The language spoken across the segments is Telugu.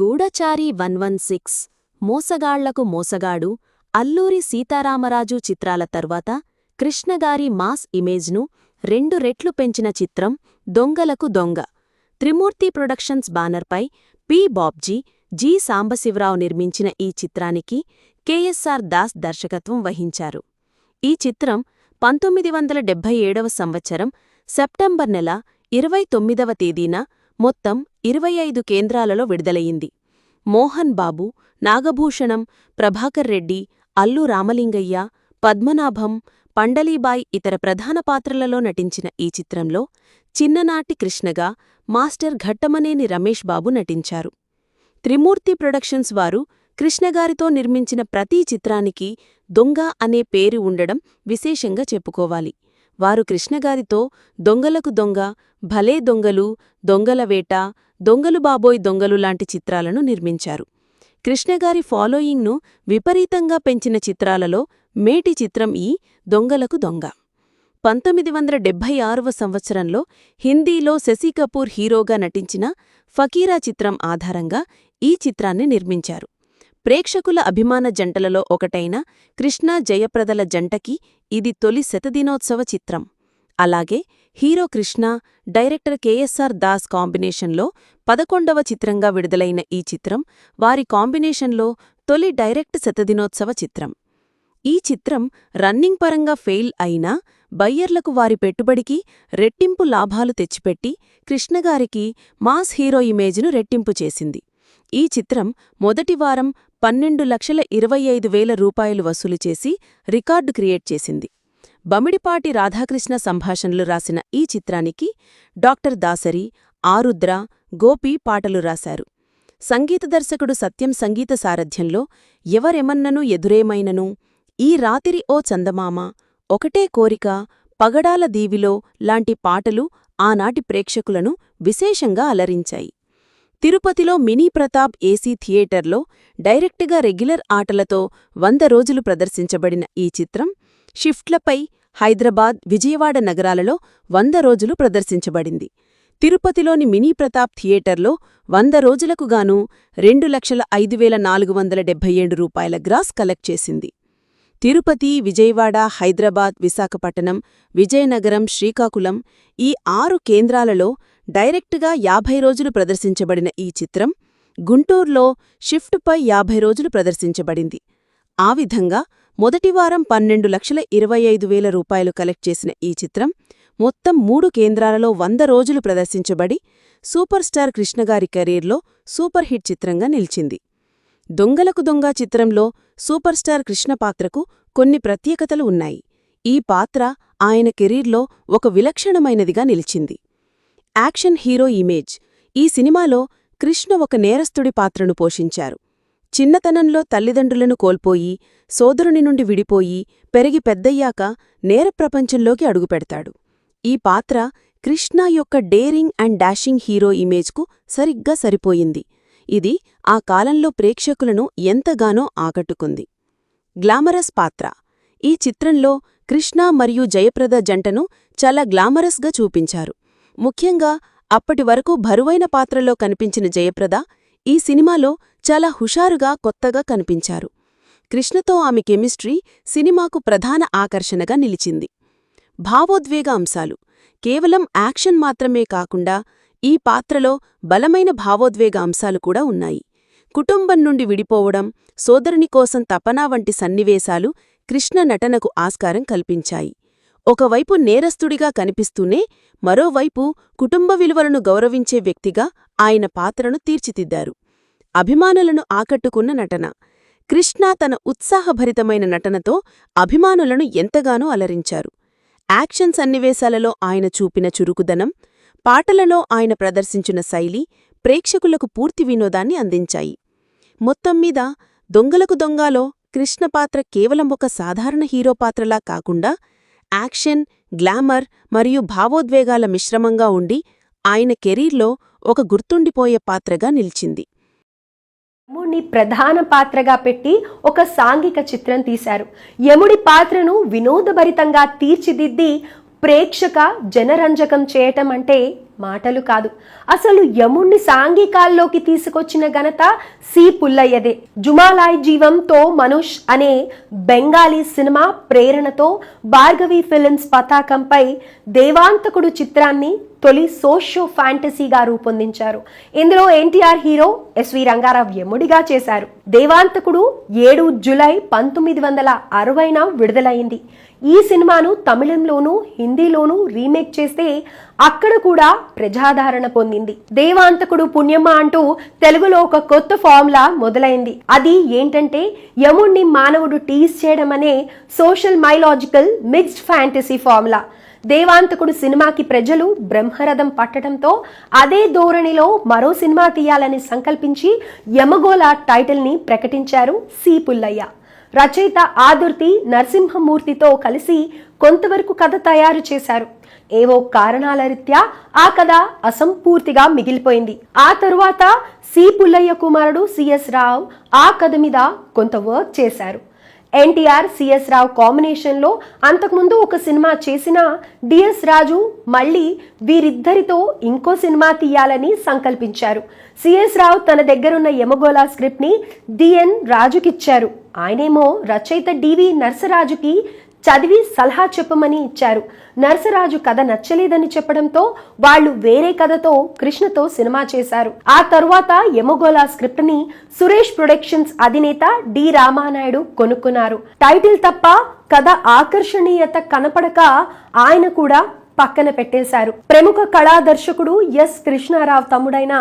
గూఢచారి వన్ వన్ సిక్స్ మోసగాళ్ళకు మోసగాడు అల్లూరి సీతారామరాజు చిత్రాల తర్వాత కృష్ణగారి మాస్ ఇమేజ్ను రెండు రెట్లు పెంచిన చిత్రం దొంగలకు దొంగ. త్రిమూర్తి ప్రొడక్షన్స్ బ్యానర్పై పి. బాబ్జీ జి. సాంబశివరావు నిర్మించిన ఈ చిత్రానికి కెఎస్ఆర్ దాస్ దర్శకత్వం వహించారు. ఈ చిత్రం పంతొమ్మిది వందల డెబ్బై ఏడవ సంవత్సరం సెప్టెంబర్ నెల ఇరవై తొమ్మిదవ తేదీన మొత్తం ఇరవై ఐదు కేంద్రాలలో విడుదలయింది మోహన్ బాబు నాగభూషణం ప్రభాకర్ రెడ్డి అల్లు రామలింగయ్య పద్మనాభం పండలీబాయ్ ఇతర ప్రధాన పాత్రలలో నటించిన ఈ చిత్రంలో చిన్ననాటి కృష్ణగా మాస్టర్ ఘట్టమనేని రమేష్ బాబు నటించారు. త్రిమూర్తి ప్రొడక్షన్స్ వారు కృష్ణగారితో నిర్మించిన ప్రతీ చిత్రానికి దొంగ అనే పేరు ఉండడం విశేషంగా చెప్పుకోవాలి. వారు కృష్ణగారితో దొంగలకు దొంగ భలే దొంగలు దొంగల వేట దొంగలు బాబోయ్ దొంగలు లాంటి చిత్రాలను నిర్మించారు. కృష్ణగారి ఫాలోయింగ్ను విపరీతంగా పెంచిన చిత్రాలలో మేటి చిత్రం ఈ దొంగలకు దొంగ. పంతొమ్మిది వందల డెబ్భై ఆరవ సంవత్సరంలో హిందీలో శశికపూర్ హీరోగా నటించిన ఫకీరా చిత్రం ఆధారంగా ఈ చిత్రాన్ని నిర్మించారు. ప్రేక్షకుల అభిమాన జంటలలో ఒకటైన కృష్ణ జయప్రదల జంటకి ఇది తొలి శతదినోత్సవ చిత్రం. అలాగే hero Krishna director KSR Das కాంబినేషన్లో పదకొండవ చిత్రంగా విడుదలైన ఈ చిత్రం వారి కాంబినేషన్లో తొలి డైరెక్ట్ శతదినోత్సవ చిత్రం. ఈ చిత్రం రన్నింగ్ పరంగా ఫెయిల్ అయినా బయ్యర్లకు వారి పెట్టుబడికి రెట్టింపు లాభాలు తెచ్చిపెట్టి కృష్ణగారికి మాస్ హీరో ఇమేజ్ను రెట్టింపు చేసింది. ఈ చిత్రం మొదటి వారం పన్నెండు లక్షల ఇరవై ఐదు వేల రూపాయలు వసూలు చేసి రికార్డు క్రియేట్ చేసింది. బమిడిపాటి రాధాకృష్ణ సంభాషణలు రాసిన ఈ చిత్రానికి డాక్టర్ దాసరి ఆరుద్ర గోపి పాటలు రాశారు. సంగీత దర్శకుడు సత్యం సంగీత సారథ్యంలో ఎవరెమన్నను ఎదురేమైనను ఈ రాతిరి ఓ చందమామ ఒకటే కోరిక పగడాల దీవిలో లాంటి పాటలు ఆనాటి ప్రేక్షకులను విశేషంగా అలరించాయి. తిరుపతిలో మినీ ప్రతాప్ ఏసీ థియేటర్లో డైరెక్టుగా రెగ్యులర్ ఆటలతో వంద రోజులు ప్రదర్శించబడిన ఈ చిత్రం షిఫ్ట్లపై హైదరాబాద్ విజయవాడ నగరాలలో వంద రోజులు ప్రదర్శించబడింది. తిరుపతిలోని మినీ ప్రతాప్ థియేటర్లో వంద రోజులకు గాను రెండు లక్షల ఐదు వేల నాలుగు వందల డెబ్బై ఏడు రూపాయల గ్రాస్ కలెక్ట్ చేసింది. తిరుపతి విజయవాడ హైదరాబాద్ విశాఖపట్టణం విజయనగరం శ్రీకాకుళం ఈ ఆరు కేంద్రాలలో డైరెక్ట్గా యాభై రోజులు ప్రదర్శించబడిన ఈ చిత్రం గుంటూర్లో షిఫ్ట్పై యాభై రోజులు ప్రదర్శించబడింది. ఆ విధంగా మొదటివారం పన్నెండు లక్షల ఇరవై ఐదు వేల రూపాయలు కలెక్ట్ చేసిన ఈ చిత్రం మొత్తం మూడు కేంద్రాలలో వంద రోజులు ప్రదర్శించబడి సూపర్ స్టార్ కృష్ణగారి కెరీర్లో సూపర్ హిట్ చిత్రంగా నిలిచింది. దొంగలకు దొంగ చిత్రంలో సూపర్ స్టార్ కృష్ణ పాత్రకు కొన్ని ప్రత్యేకతలు ఉన్నాయి. ఈ పాత్ర ఆయన కెరీర్లో ఒక విలక్షణమైనదిగా నిలిచింది. Action hero image. ఈ సినిమాలో కృష్ణ ఒక నేరస్తుడి పాత్రను పోషించారు. చిన్నతనంలో తల్లిదండ్రులను కోల్పోయి సోదరుని నుండి విడిపోయి పెరిగి పెద్దయ్యాక నేరప్రపంచంలోకి అడుగుపెడతాడు. ఈ పాత్ర కృష్ణ యొక్క డేరింగ్ అండ్ డాషింగ్ హీరో ఇమేజ్కు సరిగ్గా సరిపోయింది. ఇది ఆ కాలంలో ప్రేక్షకులను ఎంతగానో ఆకట్టుకుంది. గ్లామరస్ పాత్ర. ఈ చిత్రంలో కృష్ణ మరియు జయప్రద జంటను చాలా గ్లామరస్గా చూపించారు. ముఖ్యంగా అప్పటి వరకు బరువైన పాత్రలో కనిపించిన జయప్రద ఈ సినిమాలో చాలా హుషారుగా కొత్తగా కనిపించారు. కృష్ణతో ఆమె కెమిస్ట్రీ సినిమాకు ప్రధాన ఆకర్షణగా నిలిచింది. భావోద్వేగ అంశాలు కేవలం యాక్షన్ మాత్రమే కాకుండా ఈ పాత్రలో బలమైన భావోద్వేగ అంశాలు కూడా ఉన్నాయి. కుటుంబం నుండి విడిపోవడం సోదరుని కోసం తపనా వంటి సన్నివేశాలు కృష్ణ నటనకు ఆస్కారం కల్పించాయి. ఒకవైపు నేరస్తుడిగా కనిపిస్తూనే మరోవైపు కుటుంబ విలువలను గౌరవించే వ్యక్తిగా ఆయన పాత్రను తీర్చిదిద్దారు. అభిమానులను ఆకట్టుకున్న నటన. కృష్ణ తన ఉత్సాహభరితమైన నటనతో అభిమానులను ఎంతగానో అలరించారు. యాక్షన్ సన్నివేశాలలో ఆయన చూపిన చురుకుదనం పాటలలో ఆయన ప్రదర్శించిన శైలి ప్రేక్షకులకు పూర్తి వినోదాన్ని అందించాయి. మొత్తంమీద దొంగలకు దొంగాలో కృష్ణ పాత్ర కేవలం ఒక సాధారణ హీరో పాత్రలా కాకుండా యాక్షన్ గ్లామర్ మరియు భావోద్వేగాల మిశ్రమంగా ఉండి ఆయన కెరీర్లో ఒక గుర్తుండిపోయే పాత్రగా నిలిచింది. యముడిని ప్రధాన పాత్రగా పెట్టి ఒక సాంఘిక చిత్రం తీశారు. యముడి పాత్రను వినోదభరితంగా తీర్చిదిద్ది ప్రేక్షక జనరంజకం చేయటం అంటే మాటలు కాదు. అసలు యముణ్ణి సాంఘికాల్లోకి తీసుకొచ్చిన ఘనత సి. పుల్లయ్యదే. జుమాలాయ్ జీవంతో మనుష్ అనే బెంగాలీ సినిమా ప్రేరణతో భార్గవి ఫిలిమ్స్ పతాకంపై దేవాంతకుడు చిత్రాన్ని తొలి సోషో ఫ్యాంటసీగా రూపొందించారు. ఇందులో ఎన్టీఆర్ హీరో ఎస్వి రంగారావు యముడిగా చేశారు. దేవాంతకుడు ఏడు జులై పంతొమ్మిది వందల అరవైన విడుదలైంది. ఈ సినిమాను తమిళంలోనూ హిందీలోనూ రీమేక్ చేస్తే అక్కడ కూడా ప్రజాదరణ పొందింది. దేవాంతకుడు పుణ్యమ్మ అంటూ తెలుగులో ఒక కొత్త ఫార్ములా మొదలైంది. అది ఏంటంటే యముణ్ణి మానవుడు టీజ్ చేయడం అనే social mythological mixed fantasy formula. Devanthakudu సినిమాకి ప్రజలు బ్రహ్మరథం పట్టడంతో అదే ధోరణిలో మరో సినిమా తీయాలని సంకల్పించి యమగోళ టైటిల్ని ప్రకటించారు సి పుల్లయ్య. రచయిత ఆదుర్తి నరసింహమూర్తితో కలిసి కొంతవరకు కథ తయారు చేశారు. ఏవో కారణాల రీత్యా ఆ కథ అసంపూర్తిగా మిగిలిపోయింది. ఆ తరువాత సి పుల్లయ్య కుమారుడు సిఎస్ రావు ఆ కథ మీద కొంత వర్క్ చేశారు. ఎన్టీఆర్ సిఎస్ రావు కాంబినేషన్లో అంతకుముందు ఒక సినిమా చేసిన డిఎస్ రాజు మళ్ళీ వీరిద్దరితో ఇంకో సినిమా తీయాలని సంకల్పించారు. సిఎస్ రావు తన దగ్గరున్న యమగోళ స్క్రిప్ట్ని డిఎన్ రాజుకిచ్చారు. ఆయనేమో రచయిత డివి నర్సరాజుకి చదివి సలహా చెప్పమని ఇచ్చారు. నరసరాజు కథ నచ్చలేదని చెప్పడంతో వాళ్ళు వేరే కథతో కృష్ణతో సినిమా చేశారు. ఆ తరువాత యమగోళ స్క్రిప్ట్ని సురేష్ ప్రొడక్షన్స్ అధినేత డి రామానాయుడు కొనుక్కున్నారు. టైటిల్ తప్ప కథ ఆకర్షణీయత కనపడక ఆయన కూడా పక్కన పెట్టేశారు. ప్రముఖ కళా దర్శకుడు ఎస్ కృష్ణారావు తమ్ముడైన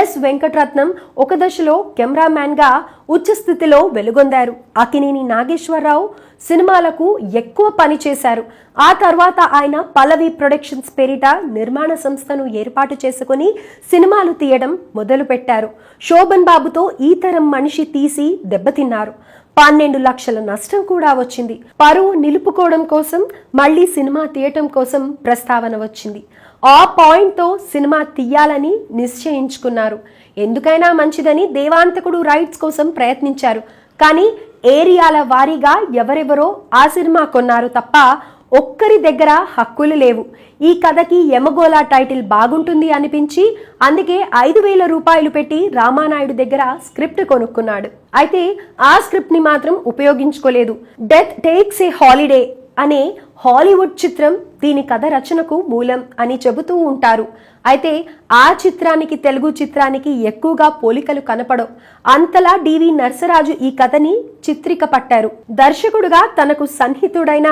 ఎస్ వెంకటరత్నం ఒక దశలో కెమెరామ్యాన్గా ఉచ్చ స్థితిలో వెలుగొందారు. అకినేని నాగేశ్వరరావు సినిమాలకు ఎక్కువ పని చేశారు. ఆ తర్వాత ఆయన పల్లవి ప్రొడక్షన్స్ పేరిట నిర్మాణ సంస్థను ఏర్పాటు చేసుకుని సినిమాలు తీయడం మొదలుపెట్టారు. శోభన్ బాబుతో ఈ తరం మనిషి తీసి దెబ్బతిన్నారు. పన్నెండు లక్షల నష్టం కూడా వచ్చింది. పరువు నిలుపుకోవడం కోసం మళ్ళీ సినిమా తీయటం కోసం ప్రస్తావన వచ్చింది. ఆ పాయింట్తో సినిమా తీయాలని నిశ్చయించుకున్నారు. ఎందుకైనా మంచిదని దేవాంతకుడు రైట్స్ కోసం ప్రయత్నించారు. కానీ ఏరియాల వారీగా ఎవరెవరో ఆ సినిమా కొన్నారు తప్ప ఒక్కరి దగ్గర హక్కులు లేవు. ఈ కథకి యమగోళ టైటిల్ బాగుంటుంది అనిపించి అందుకే ఐదు వేల రూపాయలు పెట్టి రామానాయుడు దగ్గర స్క్రిప్ట్ కొనుక్కున్నాడు. అయితే ఆ స్క్రిప్ట్ని మాత్రం ఉపయోగించుకోలేదు. డెత్ టేక్స్ ఏ హాలిడే అనే హాలీవుడ్ చిత్రం దీని కథ రచనకు మూలం అని చెబుతూ ఉంటారు. అయితే ఆ చిత్రానికి తెలుగు చిత్రానికి ఎక్కువగా పోలికలు కనపడవు. అంతలా డివి నర్సరాజు ఈ కథని చిత్రిక పట్టారు దర్శకుడుగా తనకు సన్నిహితుడైన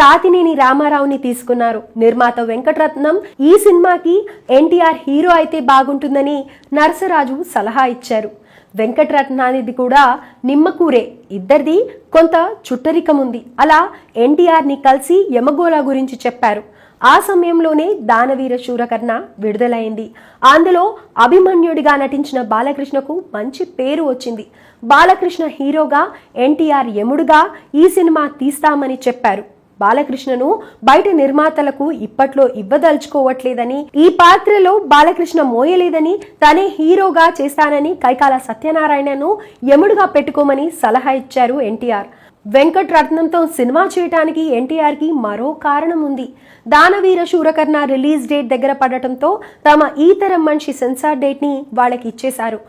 తాతినేని రామారావుని తీసుకున్నారు. నిర్మాత వెంకటరత్నం ఈ సినిమాకి ఎన్టీఆర్ హీరో అయితే బాగుంటుందని నర్సరాజు సలహా ఇచ్చారు. వెంకటరత్నానిది కూడా నిమ్మకూరే. ఇద్దరిది కొంత చుట్టరికం ఉంది అలా ఎన్టీఆర్ని కలిసి యమగోళ గురించి చెప్పారు. ఆ సమయంలోనే దానవీర శూరకర్ణ విడుదలైంది. అందులో అభిమన్యుడిగా నటించిన బాలకృష్ణకు మంచి పేరు వచ్చింది. బాలకృష్ణ హీరోగా ఎన్టీఆర్ యముడుగా ఈ సినిమా తీస్తామని చెప్పారు. బాలకృష్ణను బయట నిర్మాతలకు ఇప్పట్లో ఇవ్వదలుచుకోవట్లేదని ఈ పాత్రలో బాలకృష్ణ మోయలేదని తనే హీరోగా చేస్తానని కైకాల సత్యనారాయణను యముడుగా పెట్టుకోమని సలహా ఇచ్చారు ఎన్టీఆర్. వెంకట్ రత్నంతో సినిమా చేయటానికి ఎన్టీఆర్కి మరో కారణం ఉంది దానవీర శూరకర్ణ రిలీజ్ డేట్ దగ్గర పడటంతో తమ ఈ తరం మనిషి సెన్సార్ డేట్ని వాళ్ళకి ఇచ్చేశారు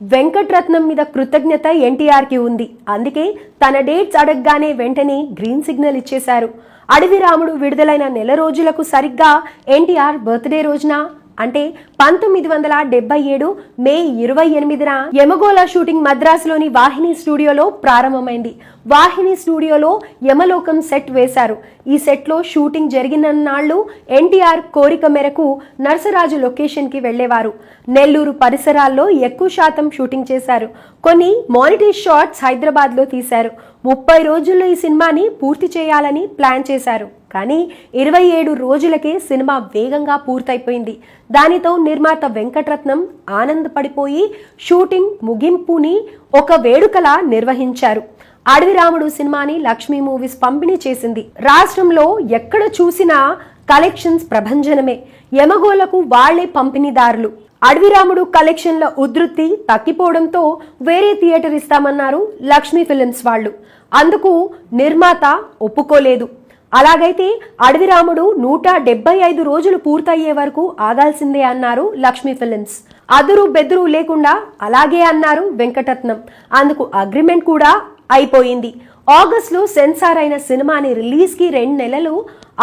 వెంకట్రత్నం మీద కృతజ్ఞత ఎన్టీఆర్కి ఉంది. అందుకే తన డేట్స్ అడగగానే వెంటనే గ్రీన్ సిగ్నల్ ఇచ్చేశారు. అడవి రాముడు విడుదలైన నెల రోజులకు సరిగ్గా ఎన్టీఆర్ బర్త్డే రోజున అంటే పంతొమ్మిది వందల డెబ్బై ఏడు మే ఇరవై ఎనిమిదిన యమగోళ షూటింగ్ మద్రాసులోని వాహిని స్టూడియోలో ప్రారంభమైంది. వాహిని స్టూడియోలో యమలోకం సెట్ వేశారు. ఈ సెట్లో షూటింగ్ జరిగిన నాళ్ళు ఎన్టీఆర్ కోరిక మేరకు నర్సరాజు లొకేషన్కి వెళ్ళేవారు నెల్లూరు పరిసరాల్లో ఎక్కువ శాతం షూటింగ్ చేశారు. కొన్ని మానిటరీ షాట్స్ హైదరాబాద్లో తీశారు. ముప్పై రోజుల్లో ఈ సినిమాని పూర్తి చేయాలని ప్లాన్ చేశారు. కానీ ఇరవై ఏడు రోజులకే సినిమా వేగంగా పూర్తయిపోయింది. దానితో నిర్మాత వెంకటరత్నం ఆనందపడిపోయి షూటింగ్ ముగింపుని ఒక వేడుకలా నిర్వహించారు. అడవిరాముడు సినిమాని లక్ష్మీ మూవీస్ పంపిణీ చేసింది. రాష్ట్రంలో ఎక్కడ చూసినా కలెక్షన్స్ ప్రభంజనమే. యమగోలకు వాళ్ళే పంపిణీదారులు. అడవిరాముడు కలెక్షన్ల ఉధృతి తగ్గిపోవడంతో వేరే థియేటర్ ఇస్తామన్నారు లక్ష్మీ ఫిలిమ్స్ వాళ్ళు. అందుకు నిర్మాత ఒప్పుకోలేదు. అలాగైతే అడవిరాముడు నూట డెబ్బై ఐదు రోజులు పూర్తయ్యే వరకు ఆగాల్సిందే అన్నారు లక్ష్మీ ఫిలిమ్స్. అదురు బెదురు లేకుండా అలాగే అన్నారు వెంకటరత్నం. అందుకు అగ్రిమెంట్ కూడా అయిపోయింది. ఆగస్టులో సెన్సార్ అయిన సినిమాని రిలీజ్కి రెండు నెలలు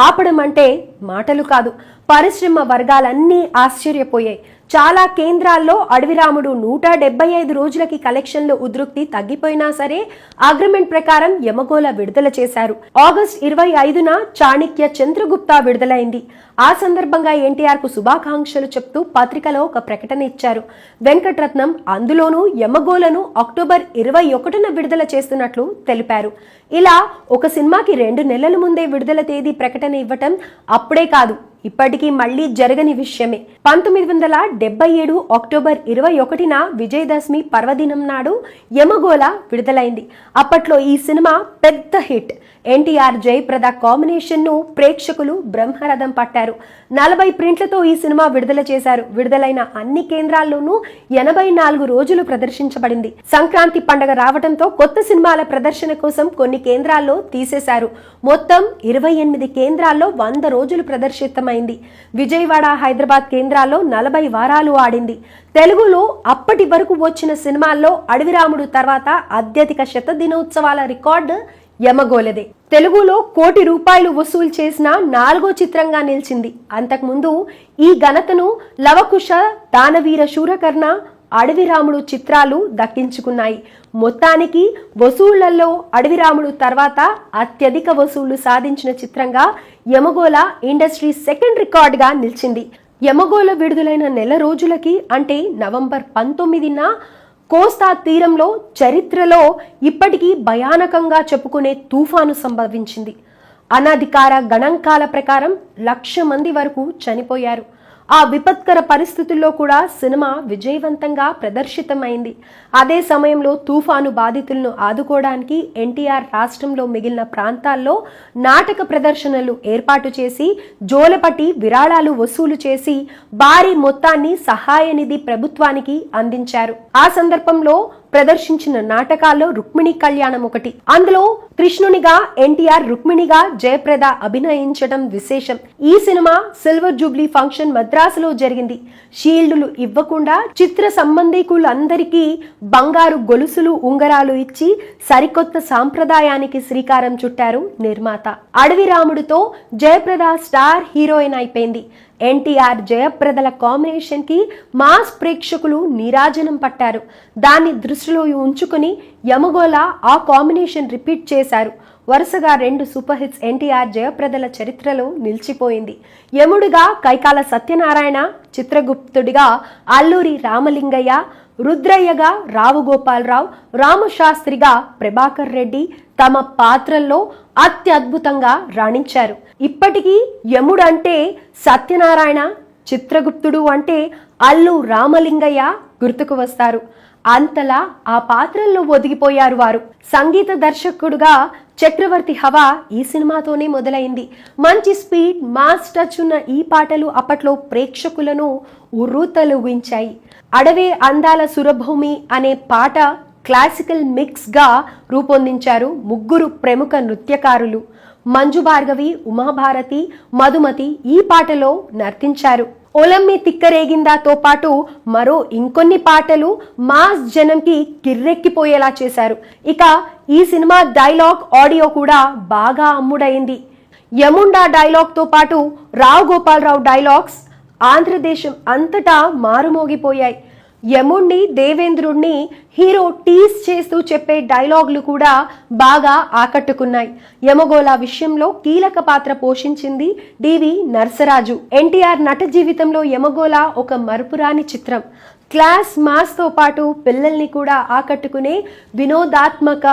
ఆపడం అంటే మాటలు కాదు. పరిశ్రమ వర్గాలన్నీ ఆశ్చర్యపోయాయి. చాలా కేంద్రాల్లో అడవిరాముడు నూట డెబ్బై ఐదు రోజులకి కలెక్షన్లు ఉధృక్తి తగ్గిపోయినా సరే అగ్రిమెంట్ ప్రకారం యమగోళ విడుదల చేశారు. ఆగస్ట్ ఇరవై ఐదున చాణిక్య చంద్రగుప్త విడుదలైంది. ఆ సందర్భంగా ఎన్టీఆర్కు శుభాకాంక్షలు చెప్తూ పత్రికలో ఒక ప్రకటన ఇచ్చారు. వెంకటరత్నం అందులోనూ యమగోలను అక్టోబర్ ఇరవై ఒకటిన విడుదల చేస్తున్నట్లు తెలిపారు. ఇలా ఒక సినిమాకి రెండు నెలల ముందే విడుదల తేదీ ప్రకటన ఇవ్వటం అప్పుడే కాదు ఇప్పటికీ మళ్ళీ జరగని విషయమే. పంతొమ్మిది వందల డెబ్బై ఏడు అక్టోబర్ ఇరవై ఒకటిన విజయదశమి పర్వదినం నాడు యమగోళ విడుదలైంది. అప్పట్లో ఈ సినిమా పెద్ద హిట్. ఎన్టీఆర్ జయప్రద కాంబినేషన్ను ప్రేక్షకులు బ్రహ్మరథం పట్టారు. నలభై ప్రింట్లతో ఈ సినిమా విడుదల చేశారు. విడుదలైన అన్ని కేంద్రాల్లోనూ ఎనభై నాలుగు రోజులు ప్రదర్శించబడింది. సంక్రాంతి పండగ రావడంతో కొత్త సినిమాల ప్రదర్శన కోసం కొన్ని కేంద్రాల్లో తీసేశారు. మొత్తం ఇరవై ఎనిమిది కేంద్రాల్లో వంద రోజులు ప్రదర్శితమై ప్రదర్శితమైంది విజయవాడ హైదరాబాద్ కేంద్రాల్లో నలభై వారాలు ఆడింది. తెలుగులో అప్పటి వరకు వచ్చిన సినిమాల్లో అడవిరాముడు తర్వాత అత్యధిక శతదినోత్సవాల రికార్డు యమగోలదే. తెలుగులో కోటి రూపాయలు వసూలు చేసిన నాలుగో చిత్రంగా నిలిచింది. అంతకుముందు ఈ ఘనతను లవకుశ దానవీర శూరకర్ణ అడవిరాముడు చిత్రాలు దక్కించుకున్నాయి. మొత్తానికి వసూళ్ళలో అడవిరాముడు తర్వాత అత్యధిక వసూళ్ళు సాధించిన చిత్రంగా యమగోళ ఇండస్ట్రీ సెకండ్ రికార్డుగా నిలిచింది. యమగోళ విడుదలైన నెల రోజులకి అంటే నవంబర్ పంతొమ్మిదిన కోస్తా తీరంలో చరిత్రలో ఇప్పటికీ భయానకంగా చెప్పుకునే తుఫాను సంభవించింది. అనధికార గణాంకాల ప్రకారం లక్ష మంది వరకు చనిపోయారు. ఆ విపత్కర పరిస్థితుల్లో కూడా సినిమా విజయవంతంగా ప్రదర్శితమైంది. అదే సమయంలో తుఫాను బాధితులను ఆదుకోవడానికి ఎన్టీఆర్ రాష్ట్రంలో మిగిలిన ప్రాంతాల్లో నాటక ప్రదర్శనలు ఏర్పాటు చేసి జోలపట్టి విరాళాలు వసూలు చేసి భారీ మొత్తాన్ని సహాయ నిధి ప్రభుత్వానికి అందించారు. ఆ సందర్భంలో ప్రదర్శించిన నాటకాల్లో రుక్మిణి కళ్యాణం ఒకటి. అందులో కృష్ణునిగా ఎన్టీఆర్ రుక్మిణిగా జయప్రద అభినయించడం విశేషం. ఈ సినిమా సిల్వర్ జూబ్లీ ఫంక్షన్ మద్రాసులో జరిగింది. షీల్డులు ఇవ్వకుండా చిత్ర సంబంధికులందరికీ బంగారు గొలుసులు ఉంగరాలు ఇచ్చి సరికొత్త సాంప్రదాయానికి శ్రీకారం చుట్టారు నిర్మాత. అడవి రాముడితో జయప్రద స్టార్ హీరోయిన్ అయిపోయింది. ఎన్టీఆర్ జయప్రదల కాంబినేషన్కి మాస్ ప్రేక్షకులు నీరాజనం పట్టారు. దాన్ని దృష్టిలో ఉంచుకుని యమగోళ ఆ కాంబినేషన్ రిపీట్ చేశారు. వరుసగా రెండు సూపర్ హిట్స్ ఎన్టీఆర్ జయప్రదల చరిత్రలో నిలిచిపోయింది. యముడిగా కైకాల సత్యనారాయణ చిత్రగుప్తుడిగా అల్లూరి రామలింగయ్య రుద్రయ్యగా రావు గోపాలరావు రామశాస్త్రిగా ప్రభాకర్ రెడ్డి తమ పాత్రల్లో అత్యద్భుతంగా రాణించారు. ఇప్పటికీ యముడు అంటే సత్యనారాయణ చిత్రగుప్తుడు అంటే అల్లు రామలింగయ్య గుర్తుకు వస్తారు. అంతలా ఆ పాత్రల్లో ఒదిగిపోయారు వారు. సంగీత దర్శకుడుగా చక్రవర్తి హవా ఈ సినిమాతోనే మొదలైంది. మంచి స్పీడ్ మాస్ టచ్ ఉన్న ఈ పాటలు అప్పట్లో ప్రేక్షకులను ఉర్రూతలుగించాయి అడవే అందాల సురభూమి అనే పాట క్లాసికల్ మిక్స్గా రూపొందించారు ముగ్గురు ప్రముఖ నృత్యకారులు. మంజు భార్గవి ఉమాభారతి మధుమతి ఈ పాటలో నర్తించారు. ఒలమ్మి తిక్కరేగిందాతో పాటు మరో ఇంకొన్ని పాటలు మాస్ జనంకి కిర్రెక్కిపోయేలా చేశారు. ఇక ఈ సినిమా డైలాగ్ ఆడియో కూడా బాగా అమ్ముడైంది. యముండా డైలాగ్తో పాటు రావు గోపాలరావు డైలాగ్స్ ఆంధ్రదేశం అంతటా మారుమోగిపోయాయి. యముణ్ణి దేవేంద్రుణ్ణి హీరో టీస్ చేస్తూ చెప్పే డైలాగులు కూడా బాగా ఆకట్టుకున్నాయి. యమగోళ విషయంలో కీలక పాత్ర పోషించింది డివి నర్సరాజు. ఎన్టీఆర్ నట జీవితంలో యమగోళ ఒక మరుపురాని చిత్రం. క్లాస్ మాస్తో పాటు పిల్లల్ని కూడా ఆకట్టుకునే వినోదాత్మక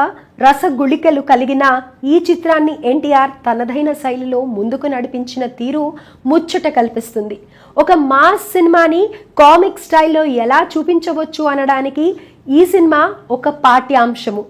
రసగుళికలు కలిగిన ఈ చిత్రాన్ని ఎన్టీఆర్ తనదైన శైలిలో ముందుకు నడిపించిన తీరు ముచ్చట కల్పిస్తుంది. ఒక మాస్ సినిమాని కామిక్ స్టైల్లో ఎలా చూపించవచ్చు అనడానికి ఈ సినిమా ఒక పాఠ్యాంశము.